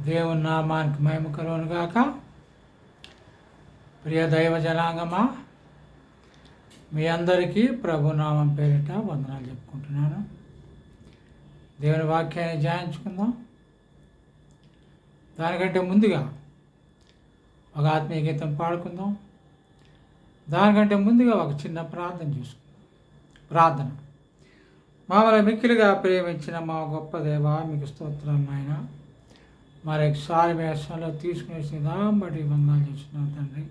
దేవుని నామానికి మహిమ కలుగును గాక. ప్రియ దైవ జనాంగమా మీ అందరికీ ప్రభు నామం పేరిట వందనాలు చెప్పుకుంటున్నాను. దేవుని వాక్యాన్ని ధ్యానించుకుందాం. దానికంటే ముందుగా ఒక ఆత్మీయ గీతం పాడుకుందాం. దానికంటే ముందుగా ఒక చిన్న ప్రార్థన చూసుకుందాం. ప్రార్థన. మామూలు మిక్కిలిగా ప్రేమించిన మా గొప్ప దేవ మీకు స్తోత్రం నాయనా. మరొకసారి మీ అసంలో తీసుకునే దాం బట్టి వందనాలు చేస్తున్నాం తండ్రి.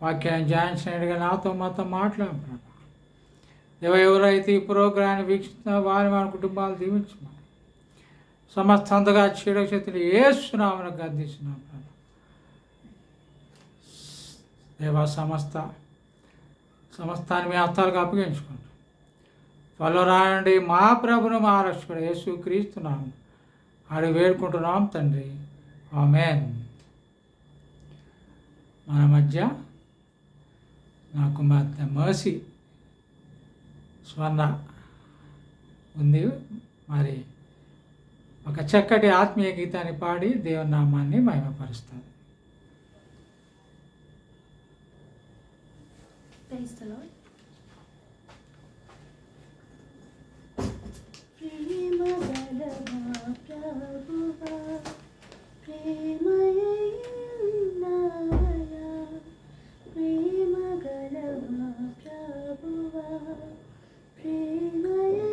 వాక్యాన్ని జాయించినట్టుగా నాతో మాతో మాట్లాడు దేవ ఎవరైతే ఈ ప్రోగ్రాన్ని వీక్షిస్తున్న వారి వారి కుటుంబాలు దీవించమని. సమస్తంతగా చీడశక్తులు ఏసునామని గద్దిస్తున్నాం ప్రభా దేవ సమస్త సమస్తాన్ని మీ హస్తాలకు అప్పగించుకుంటాం త్వరలో రాయండి మా ప్రభును మా రక్షకుడు యేసు క్రీస్తున్నాము ఆడి వేడుకుంటున్నాం తండ్రి. ఆమెన్. మన మధ్య నా కుమార్తె మసి స్వర్ణ ఉంది. మరి ఒక చక్కటి ఆత్మీయ గీతాన్ని పాడి దేవుని నామాన్ని మహిమపరుస్తుంది Praise the Lord. ప్రేమ గలవా ప్రభువా ప్రేమయ్యున్నావయా ప్రేమ గలవా ప్రభువా ప్రేమయ్యున్నావయా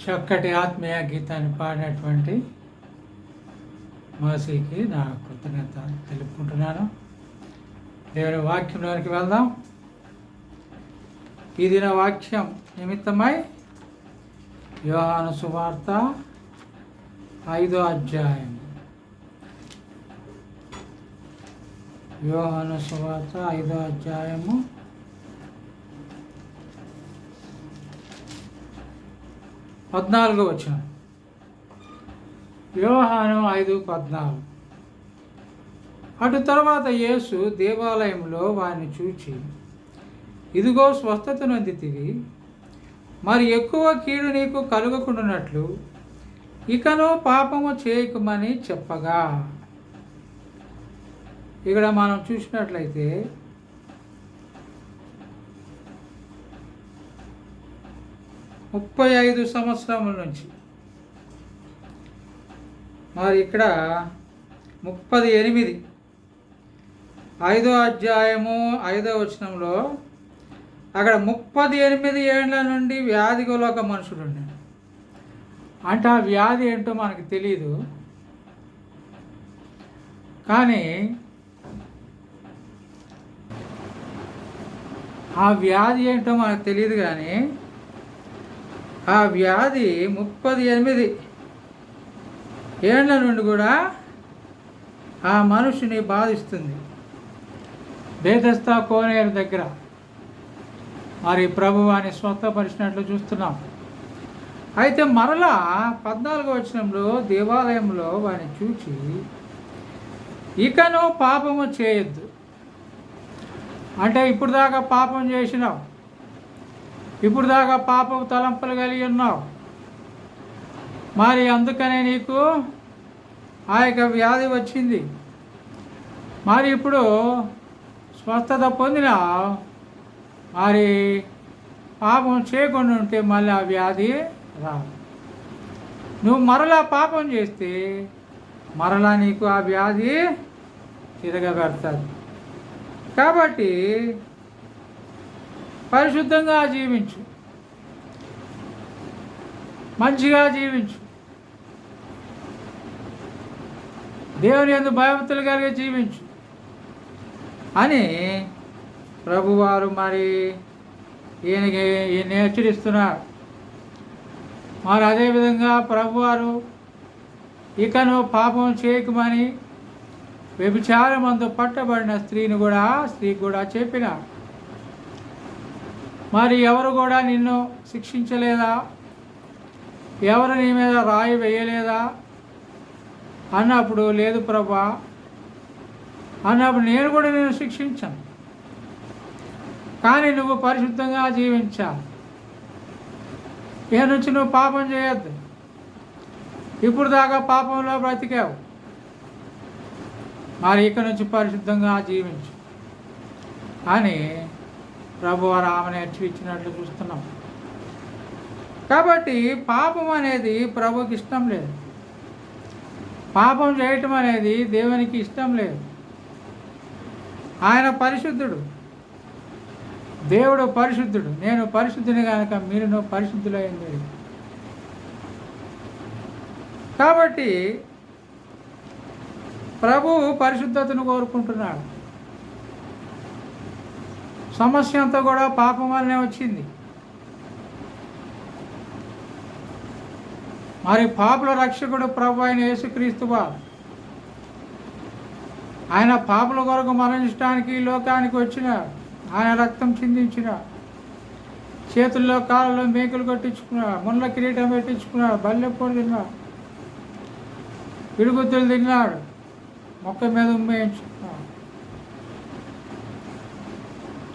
చక్కటి ఆత్మీయ గీతాన్ని పాడినటువంటి మోసీకి నా కృతజ్ఞత తెలుపుకుంటున్నాను. దేవుని వాక్యంలోనికి వెళ్దాం. ఇది నా వాక్యం నిమిత్తమై యోహాను సువార్త ఐదో అధ్యాయం. యోహాను సువార్త ఐదో అధ్యాయము పద్నాలుగు వచ్చిన యోహాను ఐదు పద్నాలుగు. అటు తర్వాత యేసు దేవాలయంలో వారిని చూచి ఇదిగో స్వస్థత నొందితివి మరి ఎక్కువ కీడు నీకు కలుగకుండానట్లు ఇకను పాపము చేయకమని చెప్పగా. ఇక్కడ మనం చూసినట్లయితే ముప్పై ఐదు సంవత్సరముల నుంచి. మరి ఇక్కడ ముప్పది ఎనిమిది. ఐదో అధ్యాయము ఐదో వచనంలో అక్కడ ముప్పది ఎనిమిది ఏళ్ళ నుండి వ్యాధిగల ఒక మనుషుడు ఉన్నాడు. అంటే ఆ వ్యాధి ఏంటో మనకు తెలియదు కానీ ఆ వ్యాధి ఏంటో మనకు తెలియదు కానీ ఆ వ్యాధి ముప్పది ఎనిమిది. ఏళ్ళ నుండి కూడా ఆ మనుషుని బాధిస్తుంది. బేదస్తా కోనేరు దగ్గర మరి ప్రభువాన్ని అని స్వస్థపరిచినట్లు చూస్తున్నాం. అయితే మరలా పద్నాలుగో వచనంలో దేవాలయంలో వారిని చూచి ఇకను పాపము చేయొద్దు. అంటే ఇప్పుడు దాకా పాపం చేసినావు. ఇప్పుడు దాకా పాపం తలంపులు కలిగి ఉన్నావు. మరి అందుకనే నీకు ఆ యొక్క వ్యాధి వచ్చింది. మరి ఇప్పుడు స్వస్థత పొందిన మరి పాపం చేయకుండా ఉంటే మళ్ళీ ఆ వ్యాధి రాదు. నువ్వు మరలా పాపం చేస్తే మరలా నీకు ఆ వ్యాధి తిరగబెడతాది. కాబట్టి పరిశుద్ధంగా జీవించు. మంచిగా జీవించు. దేవుని ఎందు భయభక్తులు కలిగి జీవించు. అని ప్రభువారు మరి ఈయనకి ఈయన హెచ్చరిస్తున్నారు. మరి అదేవిధంగా ప్రభువారు ఇకను పాపం చేయకమని వ్యభిచారమందు పట్టబడిన స్త్రీని కూడా స్త్రీకి కూడా చెప్పినారు. మరి ఎవరు కూడా నిన్ను శిక్షించలేదా? ఎవరు నీ మీద రాయి వేయలేదా? అన్నప్పుడు లేదు ప్రభా. అన్నప్పుడు నేను కూడా నేను శిక్షించాను. కానీ నువ్వు పరిశుద్ధంగా జీవించాలి. ఇక నుంచి నువ్వు పాపం చేయొద్దు. ఇప్పుడు దాకా పాపంలో బ్రతికావు. మరి ఇక నుంచి పరిశుద్ధంగా జీవించు. అని ప్రభు రామని హెచ్చరించినట్లు చూస్తున్నాం. కాబట్టి పాపం అనేది ప్రభుకి ఇష్టం లేదు. పాపం చేయటం అనేది దేవునికి ఇష్టం లేదు. ఆయన పరిశుద్ధుడు. దేవుడు పరిశుద్ధుడు. నేను పరిశుద్ధుని కనుక మీరును పరిశుద్ధులైంది. కాబట్టి ప్రభువు పరిశుద్ధతను కోరుకుంటున్నాడు. సమస్య అంతా కూడా పాపం వల్లనే వచ్చింది. మరి పాపుల రక్షకుడు ప్రభు అయిన యేసుక్రీస్తు వారు ఆయన పాపుల కొరకు మరణించడానికి లోకానికి వచ్చిన ఆయన రక్తం చిందించిన చేతుల్లో కాళ్ళలో మేకులు కొట్టించుకున్నాడు ముళ్ళ కిరీటం పెట్టించుకున్నాడు బల్లెప్పుడు తిన్నాడు పిడుగుద్దులు తిన్నాడు. మొక్క మీద ఉమ్మేయించు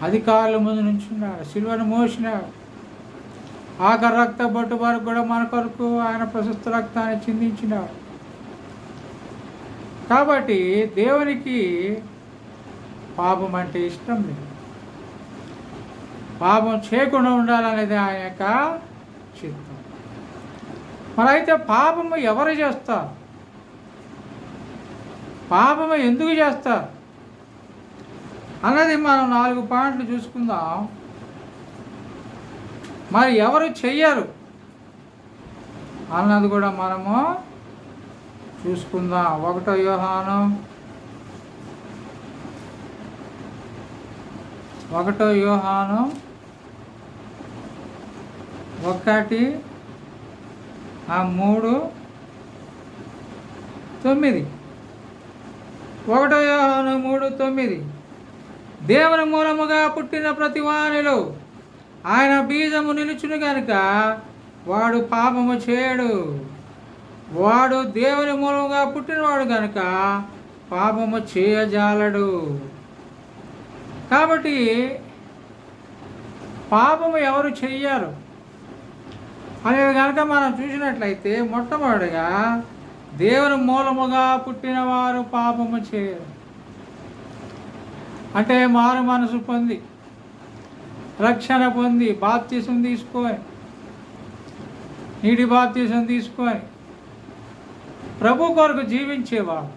అధికారుల ముందు నుంచున్నాడు సిలువను మోసినాడు ఆఖరి రక్త బొట్టు వరకు కూడా మన కొరకు ఆయన ప్రశస్త రక్తాన్ని చిందించినాడు కాబట్టి దేవునికి పాపం అంటే ఇష్టం లేదు. పాపం చేయకుండా ఉండాలనేది ఆయన యొక్క చిత్తం. మరైతే అయితే పాపము ఎవరు చేస్తారు? పాపము ఎందుకు చేస్తారు? అన్నది మనం నాలుగు పాయింట్లు చూసుకుందాం. మరి ఎవరు చెయ్యరు? అన్నది కూడా మనము చూసుకుందాం. ఒకటో వ్యూహానం ఒకటో వ్యూహానం ఒకటి ఆ మూడు తొమ్మిది. ఒకటో వ్యూహానం మూడు తొమ్మిది. దేవుని మూలముగా పుట్టిన ప్రతి వానిలో ఆయన బీజము నిలుచును కనుక వాడు పాపము చేయడు. వాడు దేవుని మూలముగా పుట్టినవాడు కనుక పాపము చేయజాలడు. కాబట్టి పాపము ఎవరు చెయ్యరు? అనేది కనుక మనం చూసినట్లయితే మొట్టమొదటిగా దేవుని మూలముగా పుట్టినవారు పాపము చేయరు. అంటే మారు మనసు పొంది రక్షణ పొంది బాప్తీసం తీసుకొని నీటి బాప్తీసం తీసుకొని ప్రభు కొరకు జీవించేవారు.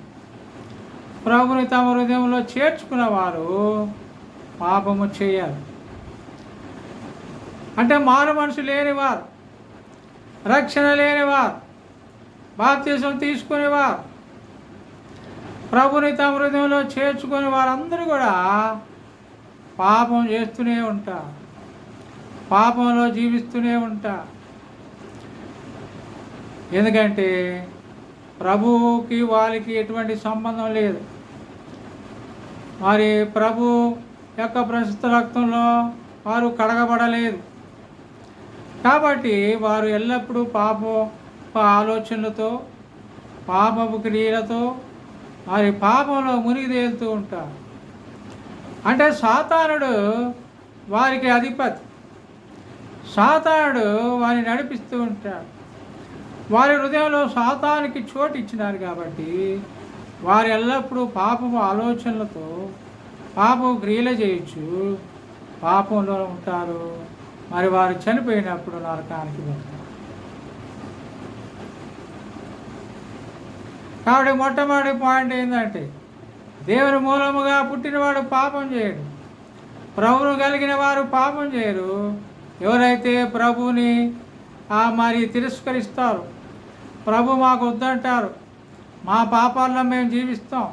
ప్రభుని తమ హృదయంలో చేర్చుకున్నవారు పాపము చేయాలి అంటే మారు మనసు లేనివారు రక్షణ లేనివారు బాప్తీసం తీసుకునేవారు ప్రభుని తమ హృదయంలో చేర్చుకొని వారందరూ కూడా పాపం చేస్తూనే ఉంటారు పాపంలో జీవిస్తూనే ఉంటా. ఎందుకంటే ప్రభువుకి వాళ్ళకి ఎటువంటి సంబంధం లేదు. మరి ప్రభు యొక్క ప్రస్తుత రక్తంలో వారు కడగబడలేదు. కాబట్టి వారు ఎల్లప్పుడూ పాప ఆలోచనలతో పాపపు క్రియలతో వారి పాపంలో మునిగి తేలుతూ ఉంటారు అంటే సాతానుడు వారికి అధిపతి. సాతానుడు వారిని నడిపిస్తూ ఉంటాడు. వారి హృదయంలో సాతానికి చోటు ఇచ్చినారు కాబట్టి వారు ఎల్లప్పుడూ పాపము ఆలోచనలతో పాపం క్రియలు చేయొచ్చు. పాపంలో ఉంటారు. మరి వారు చనిపోయినప్పుడు నరకానికి వెళ్తారు కాబట్టి మొట్టమొదటి పాయింట్ ఏంటంటే దేవుని మూలముగా పుట్టినవాడు పాపం చేయడు. ప్రభును కలిగిన వారు పాపం చేయరు. ఎవరైతే ప్రభుని మరి తిరస్కరిస్తారు ప్రభు మాకు వద్దంటారు. మా పాపాల్లో మేము జీవిస్తాం.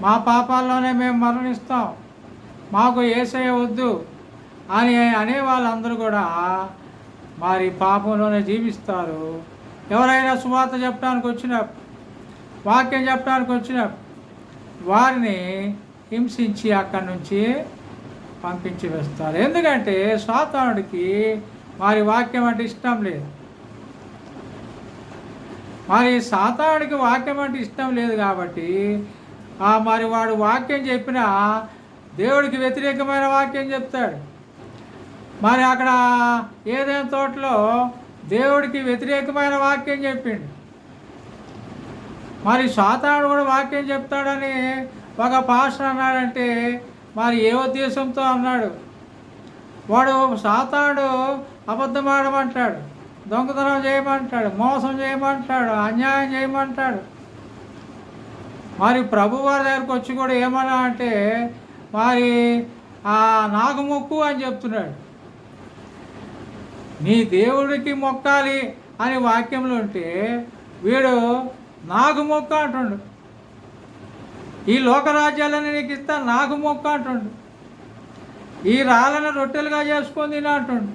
మా పాపాల్లోనే మేము మరణిస్తాం. మాకు ఏసయ్య వద్దు అని అనే వాళ్ళందరూ కూడా మరి పాపంలోనే జీవిస్తారు. ఎవరైనా సువార్త చెప్పడానికి వచ్చినప్పుడు వాక్యం చెప్పడానికి వచ్చినప్పుడు వారిని హింసించి అక్కడి నుంచి పంపించి వేస్తారు. ఎందుకంటే సాతానుడికి వారి వాక్యం అంటే ఇష్టం లేదు. మరి సాతానుడికి వాక్యం అంటే ఇష్టం లేదు కాబట్టి మరి వాడు వాక్యం చెప్పినా దేవుడికి వ్యతిరేకమైన వాక్యం చెప్తాడు. మరి అక్కడ ఏదైనా తోటలో దేవుడికి వ్యతిరేకమైన వాక్యం చెప్పిండు. మరి సాతానుడు కూడా వాక్యం చెప్తాడని ఒక పాస్టర్ అన్నాడంటే మరి ఏ ఉద్దేశంతో అన్నాడు? వాడు సాతాడు అబద్ధమాడమంటాడు దొంగతనం చేయమంటాడు మోసం చేయమంటాడు అన్యాయం చేయమంటాడు. మరి ప్రభు వారి దగ్గరకు వచ్చి కూడా ఏమన్నా అంటే మరి ఆ నాకు మొక్కు అని చెప్తున్నాడు. నీ దేవుడికి మొక్కాలి అని వాక్యంలో ఉంటే వీడు నాకు మొక్క అంటుండు. ఈ లోకరాజ్యాలని నీకు ఇస్తా నాకు మొక్క అంటుండు. ఈ రాళ్ళను రొట్టెలుగా చేసుకొని తిన అంటుండు.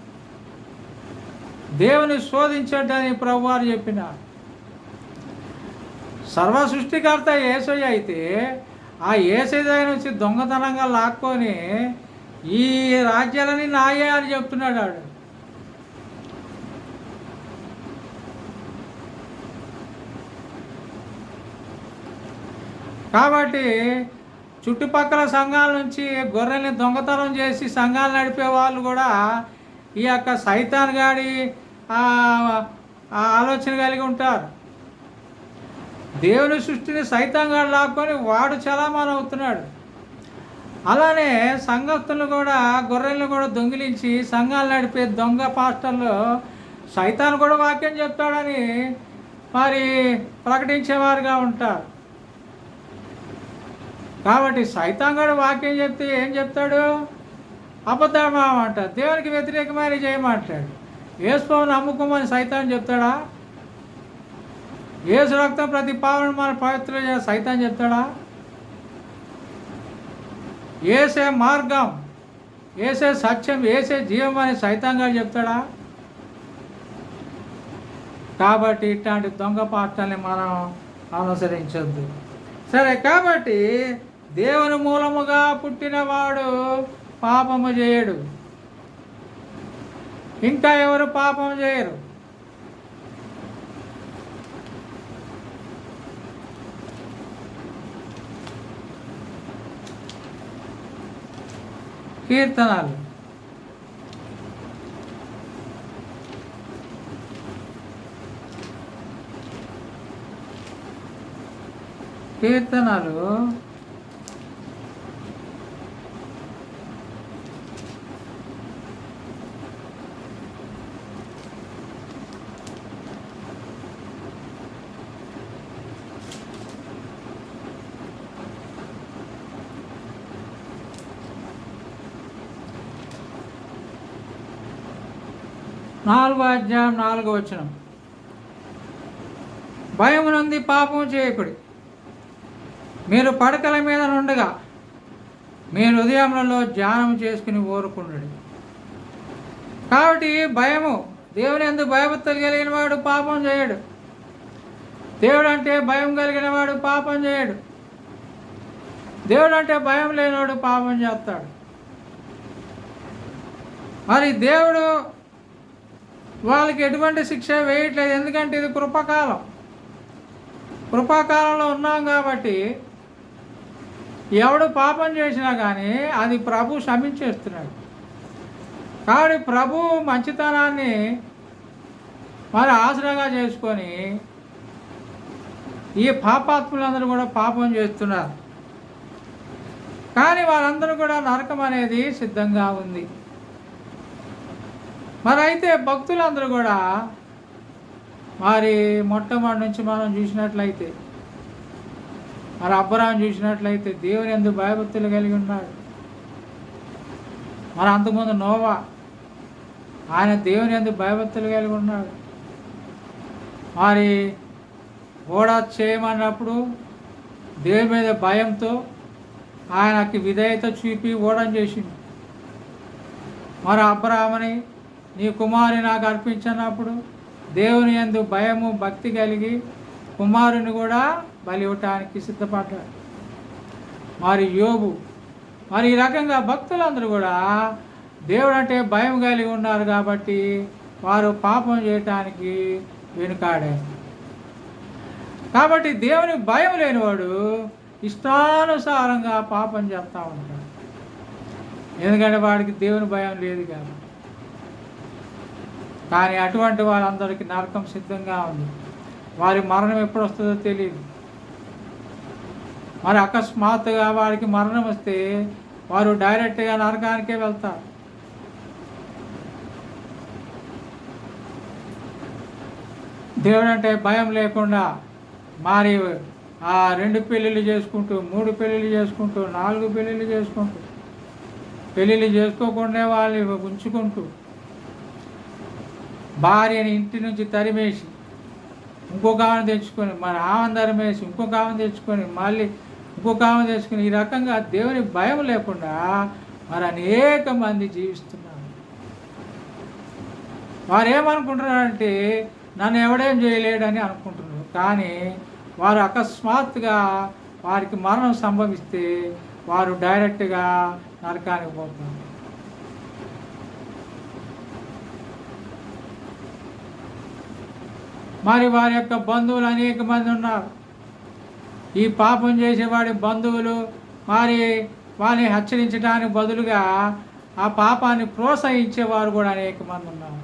దేవుని శోధించడని ప్రభువారు చెప్పినాడు సర్వ సృష్టికర్త ఏసయ్య అయితే ఆ ఏసై దగ్గర నుంచి దొంగతనంగా లాక్కొని ఈ రాజ్యాలని నాయే అని చెప్తున్నాడు ఆడు. కాబట్టి చుట్టుపక్కల సంఘాల నుంచి గొర్రెల్ని దొంగతనం చేసి సంఘాలు నడిపే వాళ్ళు కూడా ఈ యొక్క సైతాన్ గాడి ఆలోచన కలిగి ఉంటారు. దేవుని సృష్టిని సైతంగా లాక్కొని వాడు చలామణి అవుతున్నాడు. అలానే సంఘస్థులు కూడా గొర్రెలను కూడా దొంగిలించి సంఘాలు నడిపే దొంగ పాస్టర్లు సైతాన్ కూడా వాక్యం చెప్తాడని మరి ప్రకటించేవారుగా ఉంటారు. కాబట్టి సైతాంగాడు వాక్యం చెప్తే ఏం చెప్తాడు? అబద్ధమామంట దేవునికి వ్యతిరేకమైన చేయమంటాడు. ఏసుకోమని నమ్ముకోమని సైతాన్ చెప్తాడా? ఏసు రక్తం ప్రతి పావన మన పవిత్ర సైతం చెప్తాడా? ఏసే మార్గం ఏసే సత్యం ఏసే జీవం అని సైతాంగా చెప్తాడా? కాబట్టి ఇట్లాంటి దొంగ పాఠాలని మనం అనుసరించొద్దు. సరే కాబట్టి దేవుని మూలముగా పుట్టినవాడు పాపము చేయడు. ఇంకా ఎవరు పాపం చేయరు? కీర్తనాలు. కీర్తనలు నాలుగో అధ్యాయం నాలుగో వచనం. భయం నుండి పాపం చేయకుడి. మీరు పడకల మీద నుండగా మీరు హృదయములలో ధ్యానం చేసుకుని ఊరుకుండు కాబట్టి భయము దేవుని ఎందుకు భయభక్తులు కలిగిన వాడు పాపం చేయడు. దేవుడు అంటే భయం కలిగిన వాడు పాపం చేయడు. దేవుడు అంటే భయం లేనివాడు పాపం చేస్తాడు. మరి దేవుడు వాళ్ళకి ఎటువంటి శిక్ష వేయట్లేదు. ఎందుకంటే ఇది కృపకాలం. కృపాకాలంలో ఉన్నాం కాబట్టి ఎవడు పాపం చేసినా కానీ అది ప్రభు క్షమించేస్తున్నాడు. కాబట్టి ప్రభు మంచితనాన్ని మరి ఆసరాగా చేసుకొని ఈ పాపాత్ములందరూ కూడా పాపం చేస్తున్నారు. కానీ వాళ్ళందరూ కూడా నరకం అనేది సిద్ధంగా ఉంది. మరి అయితే భక్తులందరూ కూడా మరి మొట్టమొదటి నుంచి మనం చూసినట్లయితే మరి అబ్బరాన్ని చూసినట్లయితే దేవుని ఎందుకు భయభక్తులు కలిగి ఉన్నాడు. మరి అంతకుముందు నోవా ఆయన దేవుని ఎందుకు భయభక్తులు కలిగి ఉన్నాడు. మరి ఓడ చేయమన్నప్పుడు దేవుని మీద భయంతో ఆయనకి విధేయత చూపి ఓడం చేసింది మరి అబ్రాహ్మని నీ కుమారుని నాకు అర్పించినప్పుడు దేవుని ఎందు భయము భక్తి కలిగి కుమారుని కూడా బలి ఇవ్వటానికి సిద్ధపడ్డాడు. మరి యోగు మరి ఈ రకంగా భక్తులందరూ కూడా దేవుడు అంటే భయం కలిగి ఉన్నారు కాబట్టి వారు పాపం చేయటానికి వెనుకాడే కాబట్టి దేవుని భయం లేనివాడు ఇష్టానుసారంగా పాపం చేస్తూ ఉంటాడు. ఎందుకంటే వాడికి దేవుని భయం లేదు కాబట్టి. కానీ అటువంటి వాళ్ళందరికీ నరకం సిద్ధంగా ఉంది. వారి మరణం ఎప్పుడు వస్తుందో తెలియదు మరి అకస్మాత్తుగా వారికి మరణం వస్తే వారు డైరెక్ట్గా నరకానికే వెళ్తారు. దేవుడు అంటే భయం లేకుండా మరి ఆ రెండు పెళ్ళిళ్ళు చేసుకుంటూ మూడు పెళ్ళిళ్ళు చేసుకుంటూ నాలుగు పెళ్ళిళ్ళు చేసుకుంటూ పెళ్ళిళ్ళు చేసుకోకుండా వాళ్ళు ఉంచుకుంటూ భార్యని ఇంటి నుంచి తరిమేసి ఇంకొక ఆమెను తెచ్చుకొని మన ఆమెను తరిమేసి ఇంకొక ఆమెను తెచ్చుకొని మళ్ళీ ఇంకొక ఆమెను తెచ్చుకొని ఈ రకంగా దేవుని భయం లేకుండా మరి అనేక మంది జీవిస్తున్నారు. వారు ఏమనుకుంటున్నారంటే నన్ను ఎవడేం చేయలేడని అనుకుంటున్నారు. కానీ వారు అకస్మాత్తుగా వారికి మరణం సంభవిస్తే వారు డైరెక్ట్గా నరకానికి పోతున్నారు మరి వారి యొక్క బంధువులు అనేక మంది ఉన్నారు. ఈ పాపం చేసేవాడి బంధువులు మరి వారిని హెచ్చరించడానికి బదులుగా ఆ పాపాన్ని ప్రోత్సహించేవారు కూడా అనేక మంది ఉన్నారు.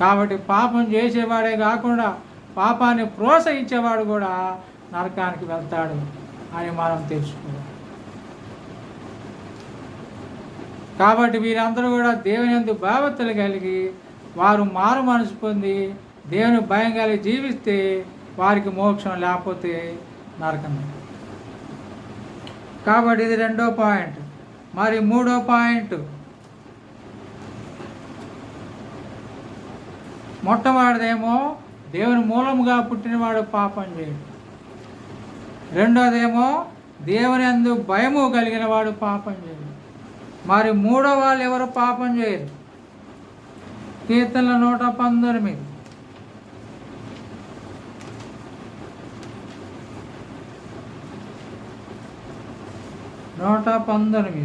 కాబట్టి పాపం చేసేవాడే కాకుండా పాపాన్ని ప్రోత్సహించేవాడు కూడా నరకానికి వెళ్తాడు అని మనం తెలుసుకోవాలి కాబట్టి వీరందరూ కూడా దేవుని ఎందు బాబత్తలు కలిగి వారు మారు మనసు పొంది దేవుని భయం కలిగి జీవిస్తే వారికి మోక్షం లేకపోతే నరకం. కాబట్టి ఇది రెండో పాయింట్. మరి మూడో పాయింట్. మొట్టమొదటిదేమో దేవుని మూలముగా పుట్టినవాడు పాపం చేయడు. రెండోదేమో దేవుని అందు భయము కలిగిన వాడు పాపం చేయడు. మరి మూడో వాళ్ళు ఎవరు పాపం చేయరు? కీర్తనల నూట పంతొమ్మిది. నూట పంతొమ్మిది.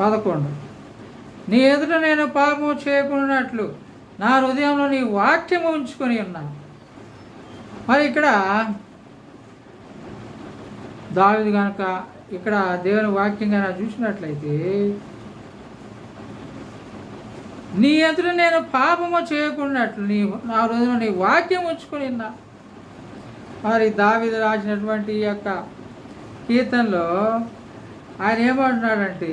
పదకొండు. నీ ఎదుట నేను పాపము చేయకున్నట్లు నా హృదయంలో నీ వాక్యము ఉంచుకొని ఉన్నాను. మరి ఇక్కడ దావిది కనుక ఇక్కడ దేవుని వాక్యం కనుక చూసినట్లయితే నీ ఎదుట నేను పాపము చేయకున్నట్లు నీ నా హృదయంలో నీ వాక్యం ఉంచుకొని ఉన్నా. మరి దావిది రాసినటువంటి ఈ యొక్క కీర్తనలో ఆయన ఏమంటున్నాడంటే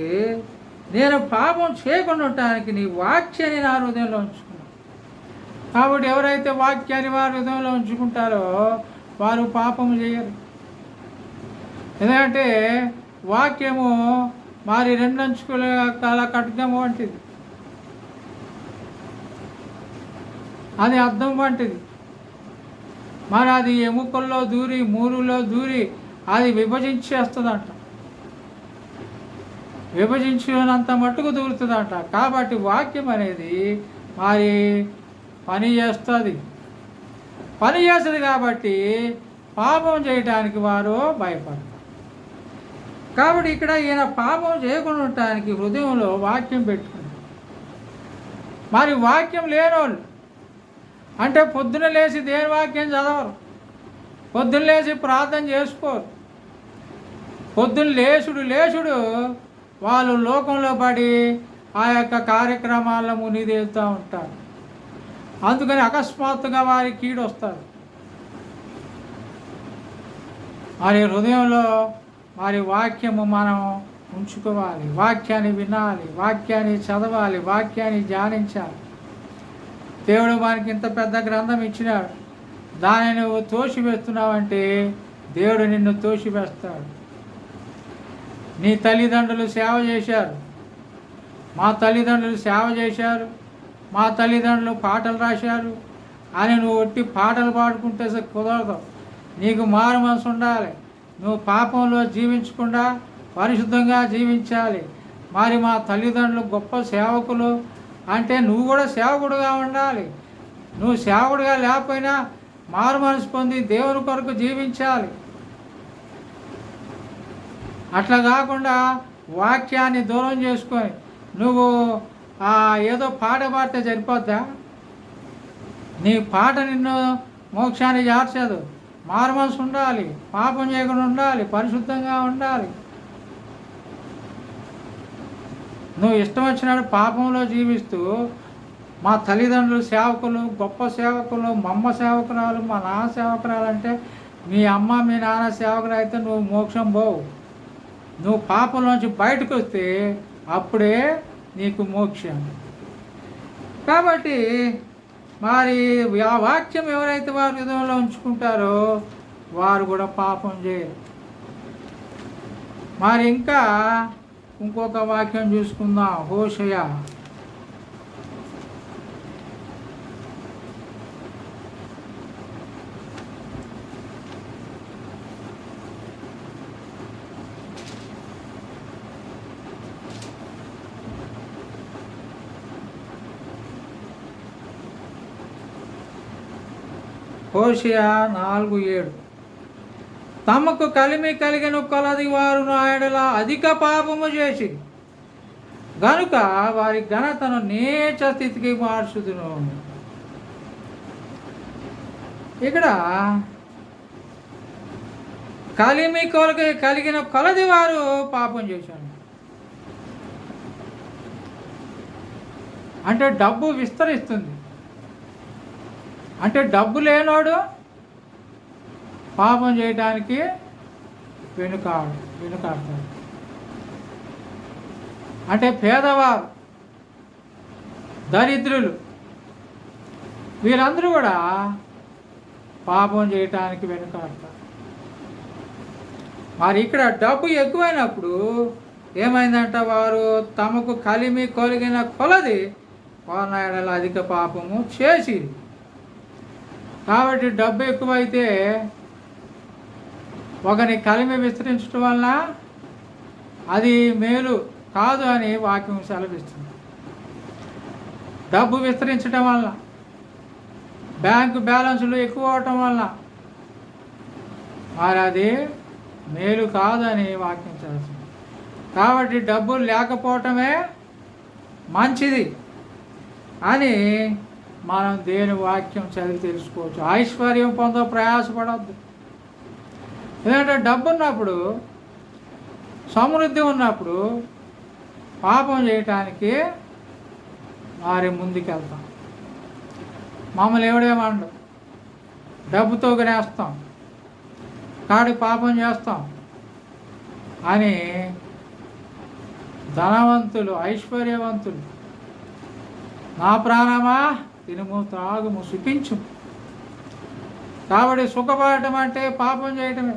నేను పాపం చేయకుండా ఉండటానికి నీ వాక్యాన్ని నా హృదయంలో ఉంచుకున్నాను కాబట్టి ఎవరైతే వాక్యాన్ని వారి హృదయంలో ఉంచుకుంటారో వారు పాపము చేయరు. ఎందుకంటే వాక్యము మరి రెండంచుకుల కాల కట్గము వంటిది. అది అర్థం వంటిది. మరి అది ఎముకల్లో దూరి మూరులో దూరి అది విభజించేస్తుందంట. విభజించినంత మట్టుకు దూరుతుందంట. కాబట్టి వాక్యం అనేది మరి పని చేస్తుంది. పని చేస్తుంది కాబట్టి పాపం చేయటానికి వారు భయపడతారు కాబట్టి ఇక్కడ ఈయన పాపం చేయకుండా ఉండటానికి హృదయంలో వాక్యం పెట్టుకుంది మరి వాక్యం లేనోళ్ళు అంటే పొద్దున లేచి దేని వాక్యం చదవరు. పొద్దున్న లేచి ప్రార్థన చేసుకోరు. పొద్దున్న లేచుడు లేచుడు వాళ్ళు లోకంలో పడి ఆ యొక్క కార్యక్రమాల్లో మునిదేలుతూ ఉంటారు. అందుకని అకస్మాత్తుగా వారి కీడు వస్తారు వారి హృదయంలో వారి వాక్యము మనం ఉంచుకోవాలి. వాక్యాన్ని వినాలి. వాక్యాన్ని చదవాలి. వాక్యాన్ని ధ్యానించాలి. దేవుడు మనకి ఇంత పెద్ద గ్రంథం ఇచ్చినాడు. దాన్ని నువ్వు తోసివేస్తున్నావంటే దేవుడు నిన్ను తోసివేస్తాడు. నీ తల్లిదండ్రులు సేవ చేశారు. మా తల్లిదండ్రులు సేవ చేశారు. మా తల్లిదండ్రులు పాటలు రాశారు. అని నువ్వు ఒట్టి పాటలు పాడుకుంటే కుదరదు. నీకు మారు మనసు ఉండాలి. నువ్వు పాపంలో జీవించకుండా పరిశుద్ధంగా జీవించాలి. మరి మా తల్లిదండ్రులు గొప్ప సేవకులు అంటే నువ్వు కూడా సేవకుడుగా ఉండాలి. నువ్వు సేవకుడుగా లేకపోయినా మారు మనసు పొంది దేవుని కొరకు జీవించాలి. అట్లా కాకుండా వాక్యాన్ని దూరం చేసుకొని నువ్వు ఏదో పాట పాడితే సరిపోద్దా? నీ పాట నిన్ను మోక్షాన్ని చేర్చదు మారు ఉండాలి పాపం చేయకుండా ఉండాలి పరిశుద్ధంగా ఉండాలి. నువ్వు ఇష్టం వచ్చినాడు పాపంలో జీవిస్తూ మా తల్లిదండ్రులు సేవకులు గొప్ప సేవకులు మా అమ్మ సేవకురాలు మా నాన్న సేవకురాలు అంటే మీ అమ్మ మీ నాన్న సేవకులు అయితే నువ్వు మోక్షం పోవు. నువ్వు పాపంలోంచి బయటకు వస్తే అప్పుడే నీకు మోక్షం. కాబట్టి మరి ఆ వాక్యం ఎవరైతే వారి హృదయంలో ఉంచుకుంటారో వారు కూడా పాపం చేయరు. మరి ఇంకా ఇంకొక వాక్యం చూసుకుందాం. హోషయ హోషయ నాలుగు ఏడు. తమకు కలిమి కలిగిన కొలది వారు నాయడలా అధిక పాపము చేసి గనుక వారి ఘనతను నీచ స్థితికి మార్చుదును. ఇక్కడ కలిమి కొలకి కలిగిన కొలది వారు పాపం చేశాను అంటే డబ్బు విస్తరిస్తుంది. అంటే డబ్బు లేనోడు పాపం చేయడానికి వెనుకాడు వెనుకాడతాడు. అంటే పేదవారు దరిద్రులు వీరందరూ కూడా పాపం చేయటానికి వెనుకాడతారు. మరి ఇక్కడ డబ్బు ఎక్కువైనప్పుడు ఏమైందంట వారు? తమకు కలిమి కొలిగిన కొలది వారినాయడల అధిక పాపము చేసి కాబట్టి డబ్బు ఎక్కువైతే ఒకని కలిమి విస్తరించడం వలన అది మేలు కాదు అని వాక్యం సెలవిస్తుంది. డబ్బు విస్తరించడం వలన బ్యాంకు బ్యాలెన్సులు ఎక్కువ అవటం వలన మరి అది మేలు కాదని వాక్యం చేస్తుంది కాబట్టి డబ్బులు లేకపోవటమే మంచిది అని మనం దేని వాక్యం చదివి తెలుసుకోవచ్చు? ఐశ్వర్యం పొందో ప్రయాసపడద్దు. ఎందుకంటే డబ్బు ఉన్నప్పుడు సమృద్ధి ఉన్నప్పుడు పాపం చేయటానికి వారి ముందుకెళ్తాం. మమ్మల్ని ఎవడేమండు? డబ్బుతో గనేస్తాం కాడి పాపం చేస్తాం. అని ధనవంతులు ఐశ్వర్యవంతులు నా ప్రాణమా? తినుము త్రాగుము సుఖించు కాబట్టి సుఖపడటం అంటే పాపం చేయటమే.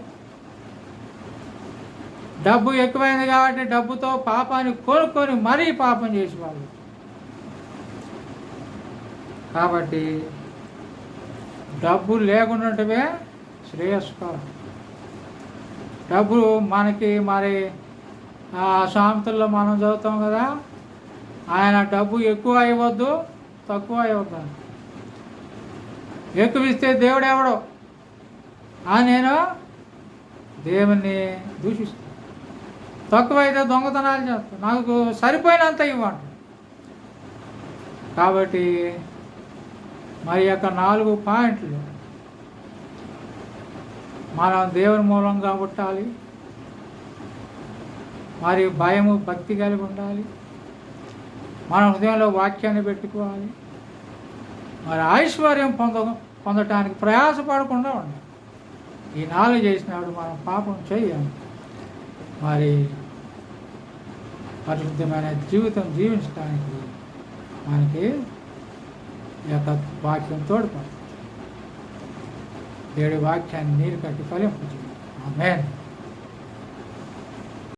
డబ్బు ఎక్కువైంది కాబట్టి డబ్బుతో పాపాన్ని కోరుకొని మరీ పాపం చేసేవాళ్ళు. కాబట్టి డబ్బు లేకుండాటమే శ్రేయస్కరం డబ్బు మనకి మరి ఆ సామెతల్లో మనం చదువుతాం కదా ఆయన డబ్బు ఎక్కువ అయ్యవద్దు తక్కువ అవుతాను ఎక్కువిస్తే ఎక్కువ ఇస్తే దేవుడు ఎవడో ఆ నేను దేవుణ్ణి దూషిస్తాను. తక్కువైతే దొంగతనాలు చేస్తాను. నాకు సరిపోయినంత ఇవ్వండి. కాబట్టి మరి యొక్క నాలుగు పాయింట్లు. మనం దేవుని మూలంగా పుట్టాలి. మరి భయము భక్తి కలిగి ఉండాలి. మన హృదయంలో వాక్యాన్ని పెట్టుకోవాలి. మరి ఐశ్వర్యం పొంద పొందటానికి ప్రయాసపడకుండా ఉండాలి. ఈ నాలుగు చేసినప్పుడు మనం పాపం చేయాలి. మరి పరిశుద్ధమైన జీవితం జీవించడానికి మనకి ఈ యొక్క వాక్యం తోడ్పడుతుంది. దేవుడి వాక్యాన్ని నీరు కట్టి ఫలింపు ఆమెన్.